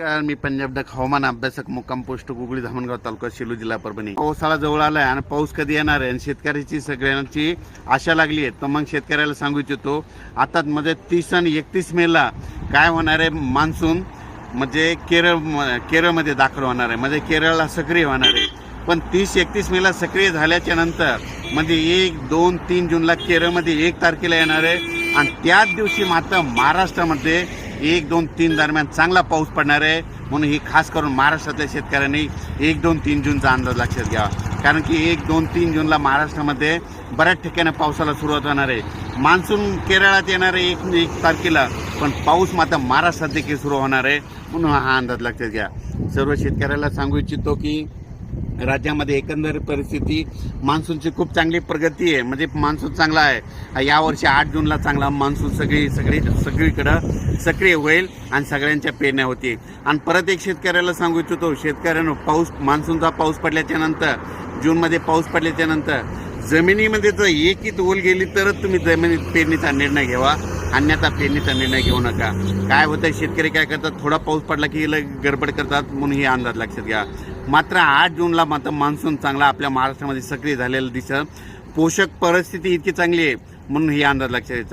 नमस्कार मी पंजाब डक हवामान अभ्यासक मुक्काम पोस्ट गुगळी धामणगाव तालुका शिलू जिल्हा परभणी. पावसाळा जवळ आलाय आणि पाऊस कधी येणार आहे? आणि शेतकऱ्याची सगळ्यांची आशा लागली आहे. तर मग शेतकऱ्याला सांगू इच्छितो आता मध्ये म्हणजे तीस आणि एकतीस मेला काय होणार आहे मान्सून? म्हणजे केरळ केरळमध्ये दाखल होणार आहे. म्हणजे केरळला सक्रिय होणार आहे. पण तीस एकतीस मेला सक्रिय झाल्याच्यानंतर म्हणजे एक दोन तीन जूनला केरळमध्ये एक तारखेला येणार आहे. आणि त्याच दिवशी मात्र महाराष्ट्रामध्ये एक दोन तीन दरम्यान चांगला पाऊस पडणार आहे. म्हणून ही खास करून महाराष्ट्रातल्या शेतकऱ्यांनी एक दोन तीन जूनचा अंदाज लक्षात घ्यावा. कारण की एक दोन तीन जूनला महाराष्ट्रामध्ये बऱ्याच ठिकाणी पावसाला सुरुवात होणार आहे. मान्सून केरळात येणार आहे एक एक तारखेला पण पाऊस मात्र महाराष्ट्रात देखील सुरू होणार आहे. म्हणून हा अंदाज लक्षात घ्या. सर्व शेतकऱ्याला सांगू इच्छितो की राज्यामध्ये एकंदर परिस्थिती मान्सूनची खूप चांगली प्रगती आहे. म्हणजे मान्सून चांगला आहे. यावर्षी आठ जूनला चांगला मान्सून सगळी सगळी सगळीकडं सक्रिय होईल आणि सगळ्यांच्या पेरण्या होतील. आणि परत एक शेतकऱ्याला सांगू इच्छितो शेतकऱ्यांनो पाऊस मान्सूनचा पाऊस पडल्याच्या नंतर जूनमध्ये पाऊस पडल्याच्या नंतर जमिनीमध्ये जर एकीत ओल गेली तरच तुम्ही जमिनीत पेरणीचा निर्णय घ्यावा. अन्यथा पेरणीचा निर्णय घेऊ नका. काय होतं शेतकरी काय करतात थोडा पाऊस पडला की गडबड करतात म्हणून हे अंदाज लक्षात घ्या. मात्र आठ जूनला मात्र मान्सून चांगला आपल्या महाराष्ट्रामध्ये सक्रिय झालेला दिसत. पोषक परिस्थिती इतकी चांगली आहे म्हणून हे अंदाज लक्षात घ्यायचा